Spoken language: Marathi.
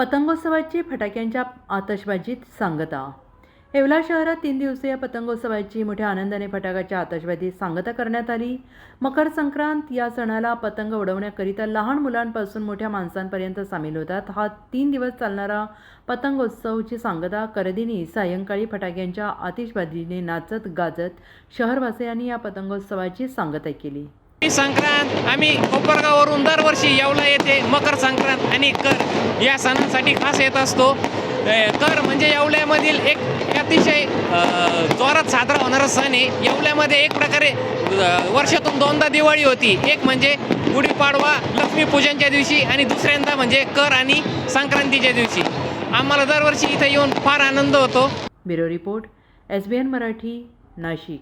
पतंगोत्सवाची फटाक्यांच्या आतषबाजीत सांगता. येवला शहरात तीन दिवसीय पतंगोत्सवाची मोठ्या आनंदाने फटाक्याच्या आतषबाजीत सांगता करण्यात आली. मकर संक्रांत या सणाला पतंग उडवण्याकरिता लहान मुलांपासून मोठ्या माणसांपर्यंत सामील होतात. हा तीन दिवस चालणारा पतंगोत्सवची सांगता करदिनी सायंकाळी फटाक्यांच्या आतिषबाजीने नाचत गाजत शहरवासियांनी या पतंगोत्सवाची सांगता केली. संक्रांत आम्ही कोपरगाववरून दरवर्षी येवला येथे मकर संक्रांत आणि कर. या सणांसाठी खास येत असतो. कर म्हणजे येवल्यामधील एक अतिशय जोरात साजरा होणारा सण आहे. येवल्यामध्ये एक प्रकारे वर्षातून दोनदा दिवाळी होती. एक म्हणजे गुढीपाडवा लक्ष्मीपूजनच्या दिवशी आणि दुसऱ्यांदा म्हणजे कर आणि संक्रांतीच्या दिवशी. आम्हाला दरवर्षी इथं येऊन फार आनंद होतो. Bureau report S B N Marathi Nashik.